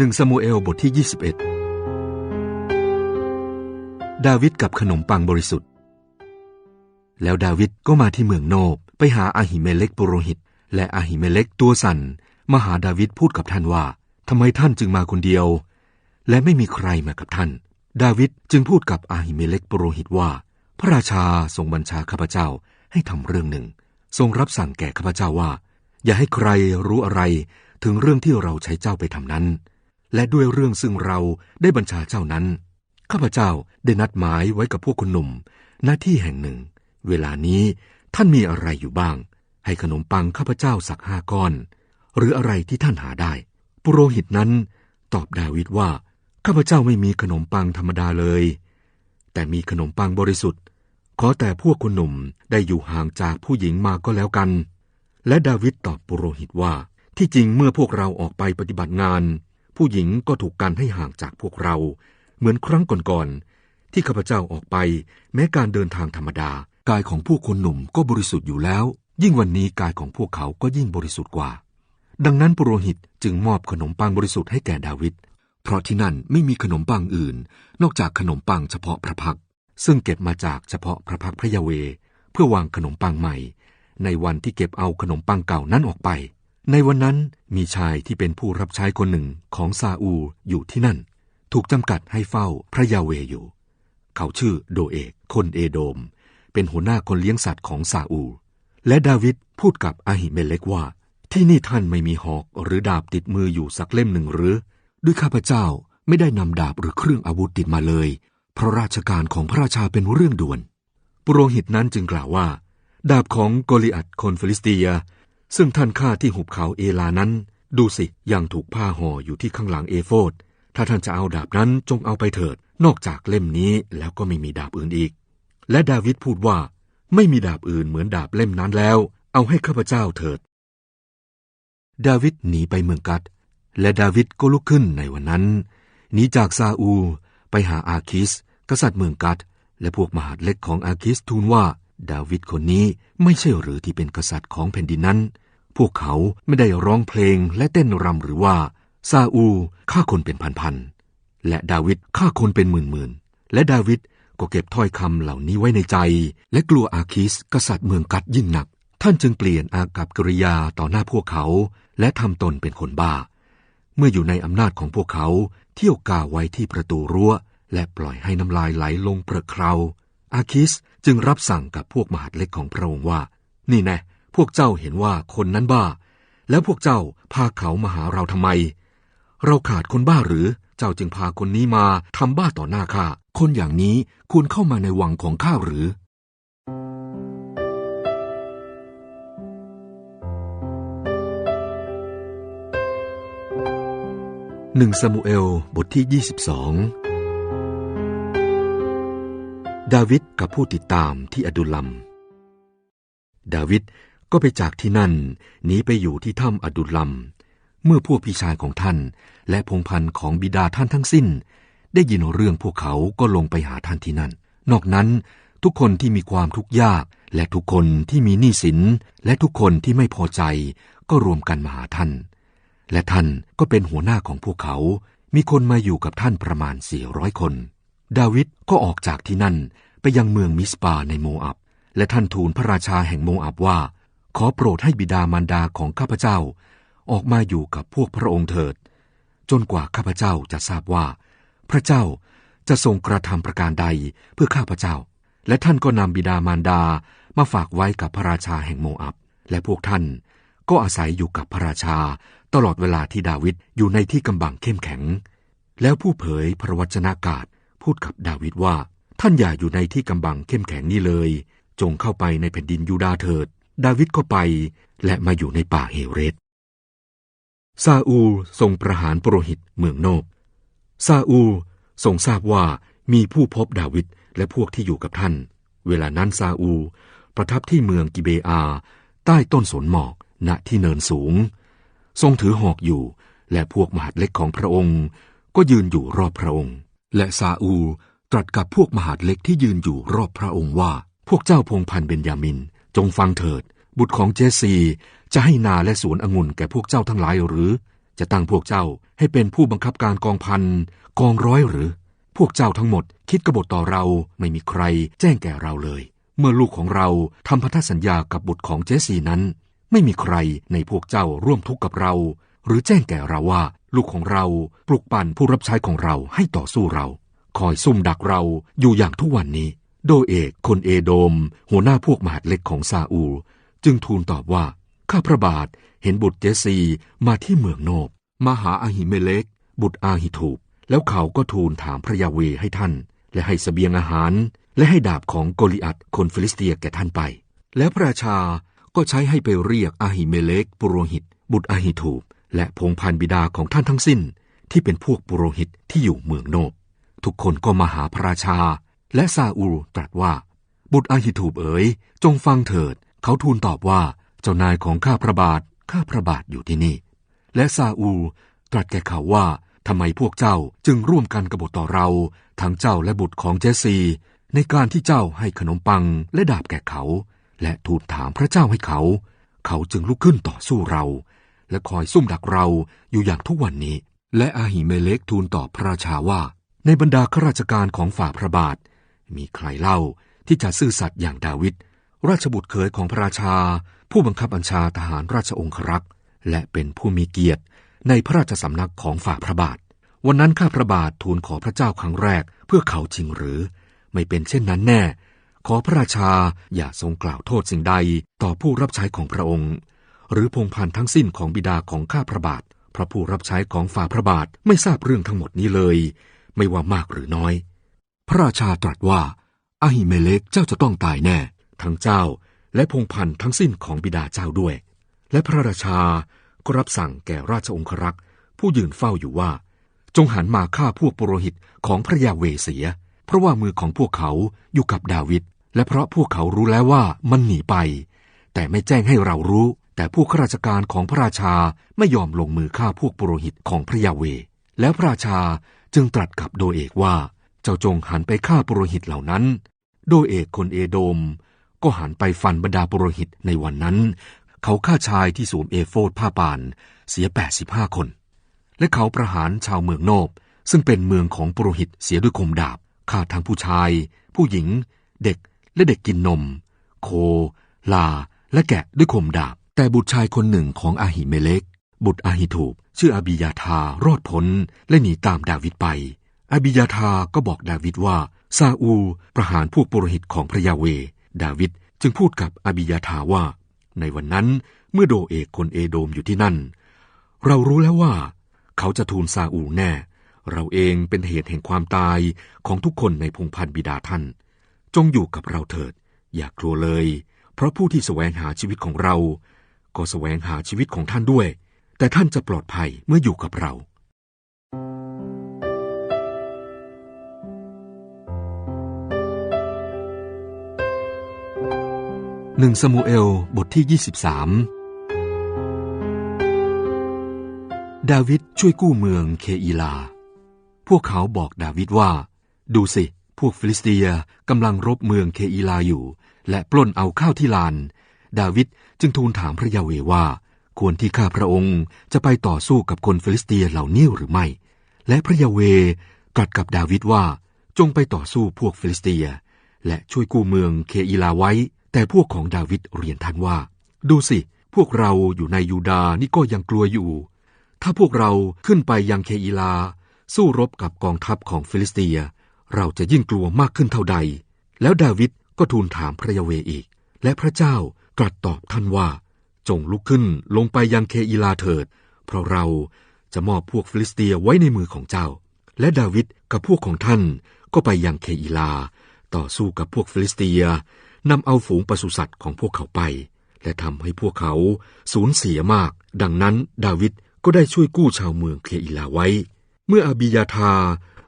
หนึ่งซามูเอลบทที่ 21 ดาวิดกับขนมปังบริสุทธิ์ แล้วดาวิดก็มาที่เมืองโนบ ไปหาอาหิเมเล็กปุโรหิต และอาหิเมเล็กตัวสันมาหาดาวิดพูดกับท่านว่าทำไมท่านจึงมาคนเดียว และไม่มีใครมากับท่าน ดาวิดจึงพูดกับอาหิเมเล็กปุโรหิตว่า พระราชาทรงบัญชาข้าพเจ้าให้ทำเรื่องหนึ่ง ทรงรับสั่งแก่ข้าพเจ้าว่า อย่าให้ใครรู้อะไรถึงเรื่องที่เราใช้เจ้าไปทำนั้น และด้วยเรื่องซึ่งเราได้บัญชาเจ้านั้น ข้าพเจ้าได้นัดหมายไว้กับพวกคนหนุ่ม หน้าที่แห่งหนึ่ง เวลานี้ท่านมีอะไรอยู่บ้าง ให้ขนมปังข้าพเจ้าสักห้าก้อน หรืออะไรที่ท่านหาได้ ปุโรหิตนั้น ตอบดาวิดว่า ข้าพเจ้าไม่มีขนมปังธรรมดาเลย แต่มีขนมปังบริสุทธิ์ ขอแต่พวกคนหนุ่มได้อยู่ห่างจากผู้หญิงมาก็แล้วกัน และดาวิดตอบปุโรหิตว่า ที่จริงเมื่อพวกเราออกไปปฏิบัติงาน ผู้หญิงก็ถูกกันให้ห่างจากพวกเรา เหมือนครั้งก่อนๆที่ข้าพเจ้าออกไป แม้การเดินทางธรรมดา กายของพวกคนหนุ่มก็บริสุทธิ์อยู่แล้ว ยิ่งวันนี้กายของพวกเขาก็ยิ่งบริสุทธิ์กว่า ดังนั้นปุโรหิตจึงมอบขนมปังบริสุทธิ์ให้แก่ดาวิดเพราะที่นั่นไม่มีขนมปังอื่น นอกจากขนมปังเฉพาะพระพัก ซึ่งเก็บมาจากเฉพาะพระพักพระยาเว เพื่อวางขนมปังใหม่ ในวันที่เก็บเอาขนมปังเก่านั้นออกไป ในวันนั้นมีชายที่เป็นผู้รับใช้คนหนึ่งของซาอูอยู่ที่นั่น ถูกจำกัดให้เฝ้าพระยาเวอยู่ เขาชื่อโดเอกคนเอโดม เป็นหัวหน้าคนเลี้ยงสัตว์ของซาอู และดาวิดพูดกับอาหิเมเล็กว่า ที่นี่ท่านไม่มีหอกหรือดาบติดมืออยู่สักเล่มหนึ่งหรือ ด้วยข้าพเจ้าไม่ได้นำดาบหรือเครื่องอาวุธติดมาเลย เพราะราชการของพระราชาเป็นเรื่องด่วน ปุโรหิตนั้นจึงกล่าวว่า ดาบของโกลิอัตคนฟิลิสเตีย ซึ่งท่านฆ่าที่หุบเขาเอลานั้น ดูสิยังถูกผ้าห่ออยู่ที่ข้างหลังเอโฟดถ้าท่านจะเอาดาบนั้นจงเอาไปเถิด นอกจากเล่มนี้แล้วก็ไม่มีดาบอื่นอีก และดาวิดพูดว่า ไม่มีดาบอื่นเหมือนดาบเล่มนั้นแล้ว เอาให้ข้าพเจ้าเถิด ดาวิดหนีไปเมืองกัด และดาวิดก็ลุกขึ้นในวันนั้นหนีจากซาอู ไปหาอาคิส กษัตริย์เมืองกัด และพวกมหาดเล็กของอาคิสทูลว่า ดาวิดคนนี้ไม่ใช่หรือที่เป็นกษัตริย์ของแผ่นดินนั้น พวกเขาไม่ได้ร้องเพลงและเต้นรำหรือว่า ซาอูฆ่าคนเป็นพันๆ และดาวิดฆ่าคนเป็นหมื่นๆ และดาวิดก็เก็บถ้อยคำเหล่านี้ไว้ในใจ และกลัวอาคิสกษัตริย์เมืองกัดยิ่งหนัก ท่านจึงเปลี่ยนอากับกริยาต่อหน้าพวกเขา และทำตนเป็นคนบ้า เมื่ออยู่ในอำนาจของพวกเขา เที่ยวกาไว้ที่ประตูรั้ว และปล่อยให้น้ำลายไหลลงประครา อาคิสจึงรับสั่งกับพวกมหาดเล็กของพระองค์ว่า นี่แน่พวกเจ้าเห็นว่าคนนั้นบ้า แล้วพวกเจ้าพาเขามาหาเราทำไม เราขาดคนบ้าหรือเจ้าจึงพาคนนี้มาทำบ้าต่อหน้าข้าคนอย่างนี้ควรเข้ามาในวังของข้าหรือ หนึ่งซามูเอลบทที่ 22 ดาวิดกับผู้ติดตามที่อดุลัม ดาวิดก็ไปจากที่นั่นหนีไปอยู่ที่ถ้ำอดุลัม เมื่อพวกพี่ชายของท่าน และพงพันธ์ของบิดาท่านทั้งสิ้น ได้ยินเรื่องพวกเขาก็ลงไปหาท่านที่นั่น นอกนั้นทุกคนที่มีความทุกข์ยากและทุกคนที่มีหนี้สิน และทุกคนที่ไม่พอใจก็รวมกันมาหาท่าน และท่านก็เป็นหัวหน้าของพวกเขา มีคนมาอยู่กับท่านประมาณ400คน ดาวิดก็ออกจากที่นั่นไปยังเมืองมิสปาในโมอับ และท่านทูลพระราชาแห่งโมอับว่า ขอโปรดให้บิดามารดาของข้าพเจ้า ออกมาอยู่กับพวกพระองค์เถิด จนกว่าข้าพเจ้าจะทราบว่า พระเจ้าจะทรงกระทำประการใดเพื่อข้าพเจ้า และท่านก็นำบิดามารดามาฝากไว้กับพระราชาแห่งโมอับ และพวกท่านก็อาศัยอยู่กับพระราชาตลอดเวลาที่ดาวิดอยู่ในที่กำบังเข้มแข็ง แล้วผู้เผยพระวจนากาศ พูดกับดาวิดว่า ท่านอย่าอยู่ในที่กำบังเข้มแข็งนี้เลย จงเข้าไปในแผ่นดินยูดาเถิด ดาวิดก็ไปและมาอยู่ในป่าเฮเรตซาอูลทรงประหารปโรหิตเมืองโนบซาอูลทรงทราบว่ามีผู้พบดาวิดและพวกที่อยู่กับท่าน เวลานั้นซาอูลประทับที่เมืองกิเบอา ใต้ต้นสนหมอกณที่เนินสูง ทรงถือหอกอยู่ และพวกมหาดเล็กของพระองค์ ก็ยืนอยู่รอบพระองค์ และซาอูลตรัสกับพวกมหาดเล็กที่ยืนอยู่รอบพระองค์ว่า พวกเจ้าพงพันเบนยามิน จงฟังเถิด บุตรของเจสซี จะให้นาและสวนองุ่นแก่พวกเจ้าทั้งหลายหรือ จะตั้งพวกเจ้าให้เป็นผู้บังคับการกองพันกองร้อยหรือ พวกเจ้าทั้งหมดคิดกบฏต่อเราไม่มีใครแจ้งแก่เราเลย เมื่อลูกของเราทำพันธสัญญากับบุตรของเจสีนั้น ไม่มีใครในพวกเจ้าร่วมทุกข์กับเรา หรือแจ้งแก่เราว่า ลูกของเราปลุกปั่นผู้รับใช้ของเราให้ต่อสู้เรา คอยซุ่มดักเราอยู่อย่างทุกวันนี้ โดเอกคนเอโดม หัวหน้าพวกมหาดเล็กของซาอูล จึงทูลตอบว่า ข้าพระบาทเห็นบุตรเจซีมาที่เมืองโนบมาหาอาหิเมเลก บุตรอาหิถูบแล้วเขาก็ทูลถามพระยาเวให้ท่าน และให้สเสบียงอาหาร และให้ดาบของโกลิอัตคนฟิลิสเตียแก่ท่านไป แล้วพระราชาก็ใช้ให้ไปเรียกอาหิเมเลกปุโรหิต บุตรอาหิถูบ และพงพันบิดาของท่านทั้งสิ้นที่เป็นพวกปุโรหิตที่อยู่เมืองโนบ ทุกคนก็มาหาพระราชา และซาอูลตรัสว่า บุตรอาหิถูบเอ๋ย จงฟังเถิด เขาทูลตอบว่าเจ้านายของข้าพระบาทข้าพระบาทอยู่ที่นี่ และซาอูลตรัสแก่เขาว่าทำไมพวกเจ้าจึงร่วมกันกบฏต่อเรา ทั้งเจ้าและบุตรของเจสซี ในการที่เจ้าให้ขนมปังและดาบแก่เขา และทูลถามพระเจ้าให้เขา เขาจึงลุกขึ้นต่อสู้เรา และคอยซุ่มดักเราอยู่อย่างทุกวันนี้ และอาหิเมเลกทูลตอบพระราชาว่า ในบรรดาข้าราชการของฝ่าพระบาท มีใครเล่าที่จะซื่อสัตย์อย่างดาวิดราชบุตรเขยของพระราชา ผู้บังคับบัญชาทหารราชองครักษ์และเป็นผู้มีเกียรติ ในพระราชสำนักของฝ่าพระบาท วันนั้นข้าพระบาททูลขอพระเจ้าครั้งแรกเพื่อเขาจริงหรือ ไม่เป็นเช่นนั้นแน่ ขอพระราชาอย่าทรงกล่าวโทษสิ่งใดต่อผู้รับใช้ของพระองค์ หรือพงพันทั้งสิ้นของบิดาของข้าพระบาทเพราะผู้รับใช้ของฝ่าพระบาทไม่ทราบเรื่องทั้งหมดนี้เลย ไม่ว่ามากหรือน้อย พระราชาตรัสว่าอาหิเมเลกเจ้าจะต้องตายแน่ ทั้งเจ้าและพงพันทั้งสิ้นของบิดาเจ้าด้วย และพระราชาก็รับสั่งแก่ราชองครักษ์ผู้ยืนเฝ้าอยู่ว่า จงหันมาฆ่าพวกปุโรหิตของพระยาเวเสีย เพราะว่ามือของพวกเขาอยู่กับดาวิดและเพราะพวกเขารู้แล้วว่ามันหนีไป แต่ไม่แจ้งให้เรารู้ แต่ผู้ข้าราชการของพระราชาไม่ยอมลงมือฆ่าพวกปุโรหิตของพระยาเว แล้วพระราชาจึงตรัสกับโดเอกว่า เจ้าจงหันไปฆ่าปุโรหิตเหล่านั้น โดเอกคนเอโดม ก็หันไปฟันบรรดาปุโรหิตในวันนั้น เขาฆ่าชายที่สวมเอโฟดผ้าปาน เสีย 85 คน และเขาประหารชาวเมืองโนบ ซึ่งเป็นเมืองของปุโรหิตเสียด้วยคมดาบฆ่าทั้งผู้ชาย ผู้หญิง เด็กและเด็กกินนม โค ลา และแกะด้วยคมดาบ แต่บุตรชายคนหนึ่งของอาหิเมเลก บุตรอาหิถูบชื่ออาบิยาธารอดพ้นและหนีตามดาวิดไป อาบิยาธาก็บอกดาวิดว่าซาอูประหารพวกปุโรหิตของพระยาเว ดาวิดจึงพูดกับอาบิยาธาว่า ในวันนั้นเมื่อโดเอกคนเอโดมอยู่ที่นั่น เรารู้แล้วว่า เขาจะทูลซาอูแน่ เราเองเป็นเหตุแห่งความตายของทุกคนในพงพันธ์บิดาท่าน จงอยู่กับเราเถิด อย่ากลัวเลย เพราะผู้ที่แสวงหาชีวิตของเรา ก็แสวงหาชีวิตของท่านด้วย แต่ท่านจะปลอดภัยเมื่ออยู่กับเรา หนึ่งสมูเอล บทที่ 23 ดาวิดช่วยกู้เมืองเคอีลา พวกเขาบอกดาวิดว่า ดูสิ พวกฟิลิสเตียกำลังรบเมืองเคอีลาอยู่ และปล้นเอาข้าวที่ลาน ดาวิดจึงทูลถามพระยาเวว่า ควรที่ข้าพระองค์จะไปต่อสู้กับคนฟิลิสเตียเหล่านี้หรือไม่ และพระยาเวตรัสกับดาวิดว่า จงไปต่อสู้พวกฟิลิสเตีย และช่วยกู้เมืองเคอีลาไว้ แต่พวกของดาวิดเรียนท่านว่า ดูสิ พวกเราอยู่ในยูดาห์นี่ก็ยังกลัวอยู่ ถ้าพวกเราขึ้นไปยังเคอีลา สู้รบกับกองทัพของฟิลิสเตีย เราจะยิ่งกลัวมากขึ้นเท่าใด แล้วดาวิดก็ทูลถามพระยาเวอีก และพระเจ้า ตรัสตอบท่านว่า จงลุกขึ้นลงไปยังเคอีลาเถิด เพราะเราจะมอบพวกฟิลิสเตียไว้ในมือของเจ้า และดาวิดกับพวกของท่านก็ไปยังเคอีลา ต่อสู้กับพวกฟิลิสเตียนำเอาฝูงปศุสัตว์ของพวกเขาไป และทำให้พวกเขาสูญเสียมาก ดังนั้นดาวิดก็ได้ช่วยกู้ชาวเมืองเคอีลาไว้ เมื่ออาบิยาธา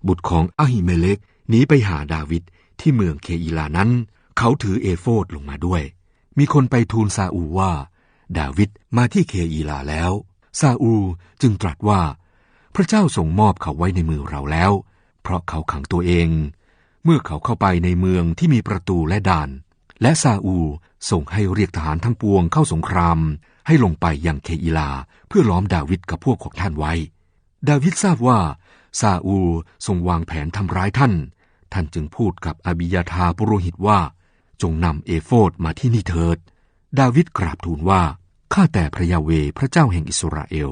บุตรของอาหิเมเลกหนีไปหาดาวิดที่เมืองเคอีลานั้น เขาถือเอโฟดลงมาด้วย มีคนไปทูลซาอูว่า ดาวิดมาที่เคอีลาแล้ว ซาอูจึงตรัสว่า พระเจ้าส่งมอบเขาไว้ในมือเราแล้ว เพราะเขาขังตัวเอง เมื่อเขาเข้าไปในเมืองที่มีประตูและด่าน และซาอูส่งให้เรียกทหารทั้งปวงเข้าสงคราม ให้ลงไปยังเคอีลาเพื่อล้อมดาวิดกับพวกของท่านไว้ ดาวิดทราบว่าซาอูทรงวางแผนทำร้ายท่าน ท่านจึงพูดกับอบิยาธาปุโรหิตว่า จงนำเอโฟดมาที่นี่เถิด ดาวิดกราบทูลว่า ข้าแต่พระยาเวพระเจ้าแห่งอิสราเอล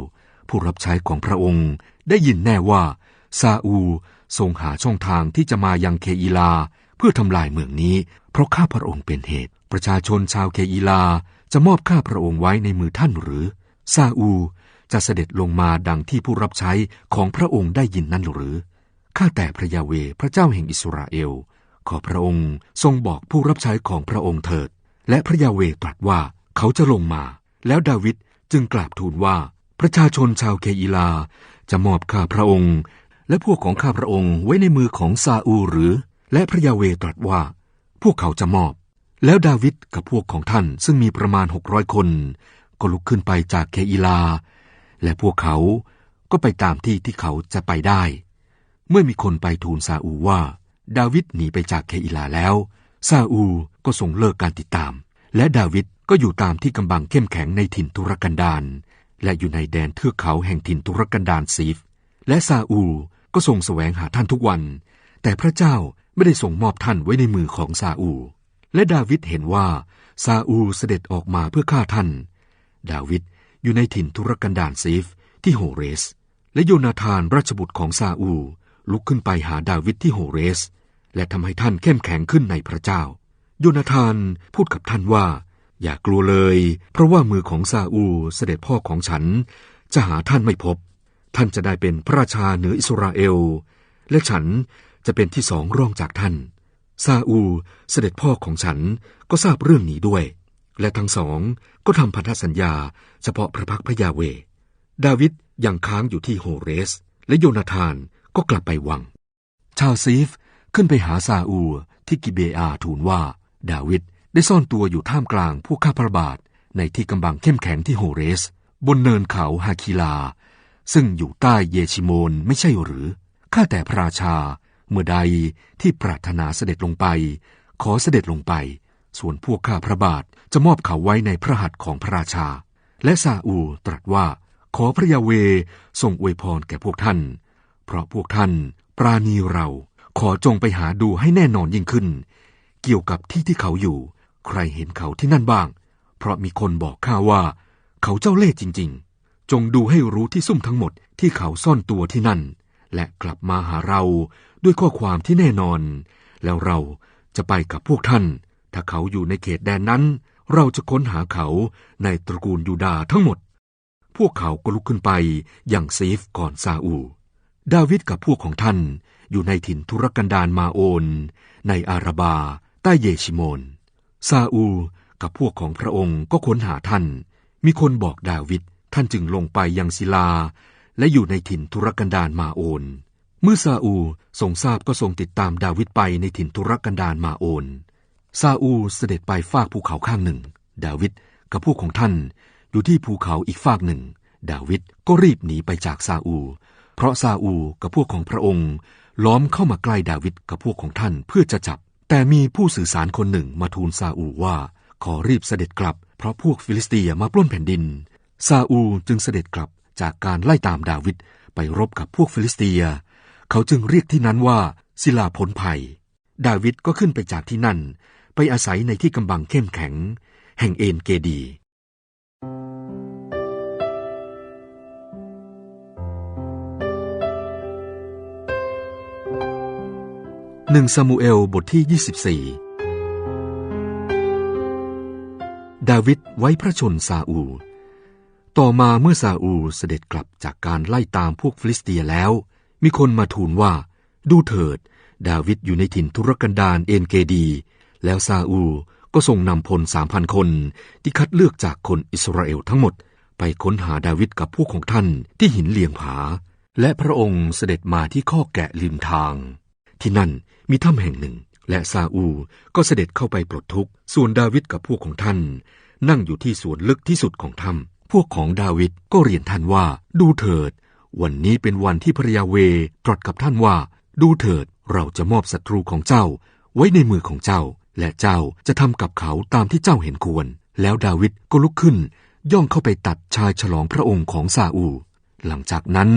ผู้รับใช้ของพระองค์ ได้ยินแน่ว่า ซาอูทรงหาช่องทางที่จะมายังเคอีลา เพื่อทำลายเมืองนี้ เพราะข้าพระองค์เป็นเหตุ ประชาชนชาวเคอีลาจะมอบข้าพระองค์ไว้ในมือท่านหรือ ซาอูจะเสด็จลงมาดังที่ผู้รับใช้ของพระองค์ได้ยินนั่นหรือ ข้าแต่พระยาเวพระเจ้าแห่งอิสราเอล ขอพระองค์ ทรงบอกผู้รับใช้ของพระองค์เถิด และพระยาเวตรัสว่าเขาจะลงมา แล้วดาวิดจึงกราบทูลว่า ประชาชนชาวเคอีลา จะมอบข้าพระองค์ และพวกของข้าพระองค์ไว้ในมือของซาอูหรือ และพระยาเวตรัสว่า พวกเขาจะมอบ แล้วดาวิดกับพวกของท่านซึ่งมีประมาณหกร้อยคน ก็ลุกขึ้นไปจากเคอีลา และพวกเขาก็ไปตามที่ที่เขาจะไปได้ เมื่อมีคนไปทูลซาอูว่า ดาวิดหนีไปจากเคอิลาแล้วซาอูก็ส่งเลิกการติดตาม และดาวิดก็อยู่ตามที่กำบังเข้มแข็งในถิ่นทุรกันดารและอยู่ในแดนเทือกเขาแห่งถิ่นทุรกันดารซีฟ และซาอูก็ส่งแสวงหาท่านทุกวัน แต่พระเจ้าไม่ได้ส่งมอบท่านไว้ในมือของซาอู และดาวิดเห็นว่าซาอูเสด็จออกมาเพื่อฆ่าท่าน ดาวิดอยู่ในถิ่นทุรกันดารซีฟที่โฮเรส และโยนาธานราชบุตรของซาอูลุกขึ้นไปหาดาวิดที่โฮเรส และทำให้ท่านเข้มแข็งขึ้นในพระเจ้า โยนาธานพูดกับท่านว่า อย่ากลัวเลย เพราะว่ามือของซาอูเสด็จพ่อของฉัน จะหาท่านไม่พบ ท่านจะได้เป็นพระราชาเหนืออิสราเอล และฉันจะเป็นที่สองรองจากท่าน ซาอูเสด็จพ่อของฉันก็ทราบเรื่องนี้ด้วย และทั้งสองก็ทำพันธสัญญาเฉพาะพระพักพระยาเว ดาวิดยังค้างอยู่ที่โฮเรส และโยนาธานก็กลับไปวัง ชาวซีฟ ขึ้นไปหาซาอูที่กิเบอาทูลว่า ดาวิดได้ซ่อนตัวอยู่ท่ามกลางพวกข้าพระบาทในที่กำบังเข้มแข็งที่โฮเรส บนเนินเขาฮาคิลา ซึ่งอยู่ใต้เยชิโมนไม่ใช่หรือ ข้าแต่พระราชาเมื่อใดที่ปรารถนาเสด็จลงไป ขอเสด็จลงไป ส่วนพวกข้าพระบาทจะมอบเขาไว้ในพระหัตถ์ของพระราชา และซาอูตรัสว่า ขอพระยาเวทรงอวยพรแก่พวกท่าน เพราะพวกท่านปราณีเรา ขอจงไปหาดูให้แน่นอนยิ่งขึ้น เกี่ยวกับที่ที่เขาอยู่ ใครเห็นเขาที่นั่นบ้าง เพราะมีคนบอกข้าว่า เขาเจ้าเล่ห์จริง ๆ จงดูให้รู้ที่ซุ่มทั้งหมดที่เขาซ่อนตัวที่นั่น และกลับมาหาเราด้วยข้อความที่แน่นอน แล้วเราจะไปกับพวกท่าน ถ้าเขาอยู่ในเขตแดนนั้น เราจะค้นหาเขาในตระกูลยูดาทั้งหมด พวกเขาก็ลุกขึ้นไปอย่างซีฟก่อนซาอู ดาวิดกับพวกของท่าน อยู่ในถิ่นทุรกันดารมาโอน ในอาราบา ใต้เยชิโมน ซาอูกับพวกของพระองค์ก็ค้นหาท่าน มีคนบอกดาวิด ท่านจึงลงไปยังศิลา และอยู่ในถิ่นทุรกันดารมาโอน เมื่อซาอูทรงทราบก็ทรงติดตามดาวิดไปในถิ่นทุรกันดารมาโอน ซาอูเสด็จไปฟากภูเขาข้างหนึ่ง ดาวิดกับพวกของท่านอยู่ที่ภูเขาอีกฟากหนึ่ง ดาวิดก็รีบหนีไปจากซาอู เพราะซาอูกับพวกของพระองค์ ล้อมเข้ามาใกล้ดาวิดกับพวกของท่านเพื่อจะจับ แต่มีผู้สื่อสารคนหนึ่งมาทูลซาอูว่า ขอรีบเสด็จกลับ เพราะพวกฟิลิสเตียมาปล้นแผ่นดิน ซาอูจึงเสด็จกลับจากการไล่ตามดาวิดไปรบกับพวกฟิลิสเตีย เขาจึงเรียกที่นั้นว่าศิลาพ้นภัย ดาวิดก็ขึ้นไปจากที่นั่น ไปอาศัยในที่กำบังเข้มแข็ง แห่งเอนเกดี หนึ่งซามูเอลบทที่ 24 ดาวิดไว้พระชนซาอู ต่อมาเมื่อซาอูเสด็จกลับจากการไล่ตามพวกฟิลิสเตียแล้ว มีคนมาทูลว่า ดูเถิด ดาวิดอยู่ในถิ่นทุรกันดารเอ็นเกดี แล้วซาอูก็ส่งนำพลสามพันคนที่คัดเลือกจากคนอิสราเอลทั้งหมด ไปค้นหาดาวิดกับพวกของท่านที่หินเลียงผา และพระองค์เสด็จมาที่ข้อแกะริมทาง ที่นั่นมีถ้ำแห่งหนึ่ง และซาอูก็เสด็จเข้าไปปลดทุกข์ ส่วนดาวิดกับพวกของท่าน นั่งอยู่ที่ส่วนลึกที่สุดของถ้ำพวกของดาวิดก็เรียนท่านว่า ดูเถิด วันนี้เป็นวันที่พระยาเวตรัสกับท่านว่า ดูเถิดเราจะมอบศัตรูของเจ้า ไว้ในมือของเจ้า และเจ้าจะทำกับเขาตามที่เจ้าเห็นควร แล้วดาวิดก็ลุกขึ้น ย่องเข้าไปตัดชายฉลองพระองค์ของซาอู หลังจากนั้น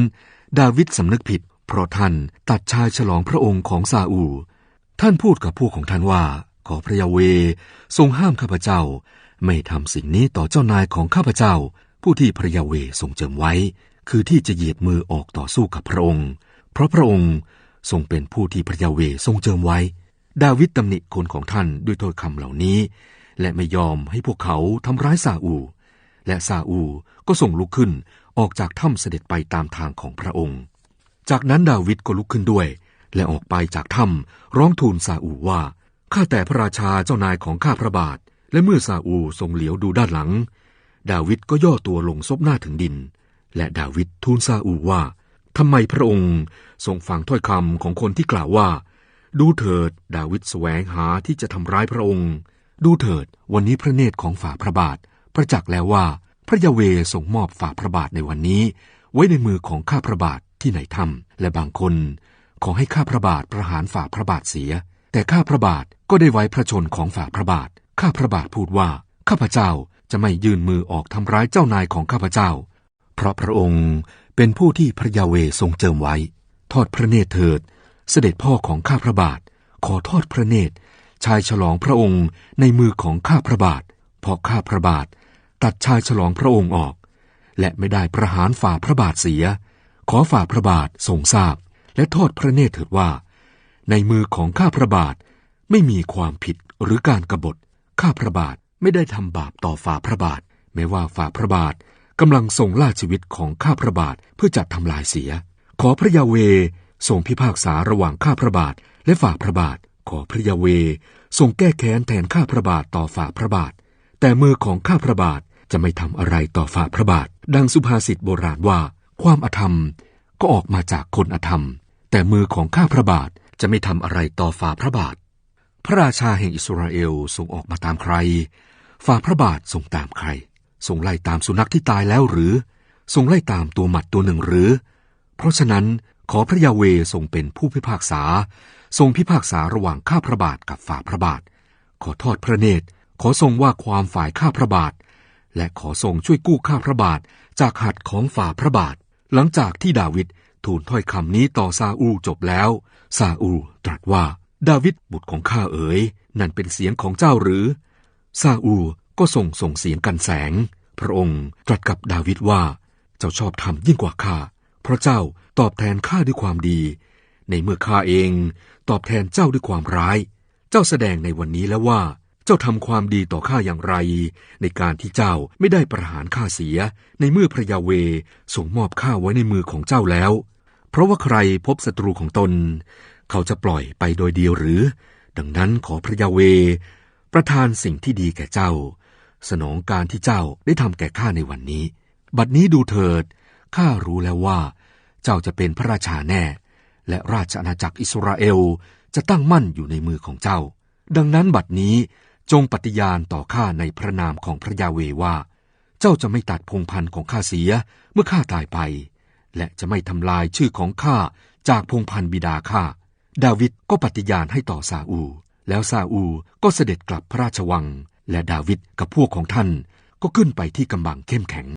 ดาวิดสำนึกผิด เพราะท่านตัดชายฉลองพระองค์ของซาอู ท่านพูดกับพวกของท่านว่า ขอพระยาเวทรงห้ามข้าพเจ้า ไม่ทำสิ่งนี้ต่อเจ้านายของข้าพเจ้า ผู้ที่พระยาเวทรงเจิมไว้ คือที่จะเหยียดมือออกต่อสู้กับพระองค์ เพราะพระองค์ทรงเป็นผู้ที่พระยาเวทรงเจิมไว้ ดาวิดตำหนิคนของท่านด้วยถ้อยคำเหล่านี้ และไม่ยอมให้พวกเขาทำร้ายซาอู และซาอูก็ส่งลุกขึ้นออกจากถ้ำเสด็จไปตามทางของพระองค์ จากนั้นดาวิดก็ลุกขึ้นด้วย และออกไปจากถ้ำร้องทูลซาอูว่า ข้าแต่พระราชาเจ้านายของข้าพระบาท และเมื่อซาอูทรงเหลียวดูด้านหลัง ดาวิดก็ย่อตัวลงซบหน้าถึงดิน และดาวิดทูลซาอูว่าทำไมพระองค์ทรงฟังถ้อยคำของคนที่กล่าวว่า ดูเถิดดาวิดแสวงหาที่จะทำร้ายพระองค์ ดูเถิดวันนี้พระเนตรของฝ่าพระบาท ประจักษ์แล้วว่า พระยาเวทรงมอบฝ่าพระบาทในวันนี้ ไว้ในมือของข้าพระบาท ที่ไหนถ้ำและบางคน ขอให้ข้าพระบาทประหารฝ่าพระบาทเสีย แต่ข้าพระบาทก็ได้ไว้พระชนของฝ่าพระบาท ข้าพระบาทพูดว่า ข้าพเจ้าจะไม่ยื่นมือออกทำร้ายเจ้านายของข้าพเจ้า เพราะพระองค์เป็นผู้ที่พระยาเวทรงเจิมไว้ ทอดพระเนตรเถิด เสด็จพ่อของข้าพระบาท ขอทอดพระเนตร ชายฉลองพระองค์ในมือของข้าพระบาทพราะข้าพระบาท ตัดชายฉลองพระองค์ออก และไม่ได้ประหารฝ่าพระบาทเสีย ขอฝ่าพระบาททรงทราบ และทอดพระเนตรเถิดว่า ในมือของข้าพระบาทไม่มีความผิดหรือการกบฏข้าพระบาทไม่ได้ทำบาปต่อฝ่าพระบาท แม้ว่าฝ่าพระบาทกำลังทรงล่าชีวิตของข้าพระบาทเพื่อจัดทำลายเสีย ขอพระยาเวทรงพิพากษาระหว่างข้าพระบาทและฝ่าพระบาท ขอพระยาเวทรงแก้แค้นแทนข้าพระบาทต่อฝ่าพระบาท แต่มือของข้าพระบาทจะไม่ทำอะไรต่อฝ่าพระบาท ดังสุภาษิตโบราณว่า ความอธรรมก็ออกมาจากคนอธรรม แต่มือของข้าพระบาทจะไม่ทำอะไรต่อฝ่าพระบาท พระราชาแห่งอิสราเอลทรงออกมาตามใคร ฝ่าพระบาททรงตามใคร ทรงไล่ตามสุนัขที่ตายแล้วหรือ ทรงไล่ตามตัวหมัดตัวหนึ่งหรือ เพราะฉะนั้นขอพระยาเวทรงเป็นผู้พิพากษา ทรงพิพากษาระหว่างข้าพระบาทกับฝ่าพระบาท ขอทอดพระเนตร ขอทรงว่าความฝ่ายข้าพระบาท และขอทรงช่วยกู้ข้าพระบาทจากหัดของฝ่าพระบาท หลังจากที่ดาวิดทูลถ้อยคำนี้ต่อซาอูลจบแล้ว ซาอูลตรัสว่า ดาวิดบุตรของข้าเอ๋ย นั่นเป็นเสียงของเจ้าหรือ ซาอูลก็ส่งส่งเสียงกันแสง พระองค์ตรัสกับดาวิดว่า เจ้าชอบทำยิ่งกว่าข้า เพราะเจ้าตอบแทนข้าด้วยความดี ในเมื่อข้าเองตอบแทนเจ้าด้วยความร้าย เจ้าแสดงในวันนี้แล้วว่า เจ้าทำความดีต่อข้าอย่างไร ในการที่เจ้าไม่ได้ประหารข้าเสีย ในเมื่อพระยาเวส่งมอบข้าไว้ในมือของเจ้าแล้ว เพราะว่าใครพบศัตรูของตน เขาจะปล่อยไปโดยเดียวหรือ ดังนั้นขอพระยาเว ประทานสิ่งที่ดีแก่เจ้า สนองการที่เจ้าได้ทำแก่ข้าในวันนี้ บัดนี้ดูเถิดข้ารู้แล้วว่า เจ้าจะเป็นพระราชาแน่ และราชอาณาจักรอิสราเอลจะตั้งมั่นอยู่ในมือของเจ้า ดังนั้นบัดนี้ จงปฏิญาณต่อข้าในพระนามของพระยาเวว่า เจ้าจะไม่ตัดพงพันธ์ของข้าเสียเมื่อข้าตายไป และจะไม่ทำลายชื่อของข้าจากพงพันธ์บิดาข้า ดาวิดก็ปฏิญาณให้ต่อซาอู แล้วซาอูก็เสด็จกลับพระราชวัง และดาวิดกับพวกของท่านก็ขึ้นไปที่กำบังเข้มแข็ง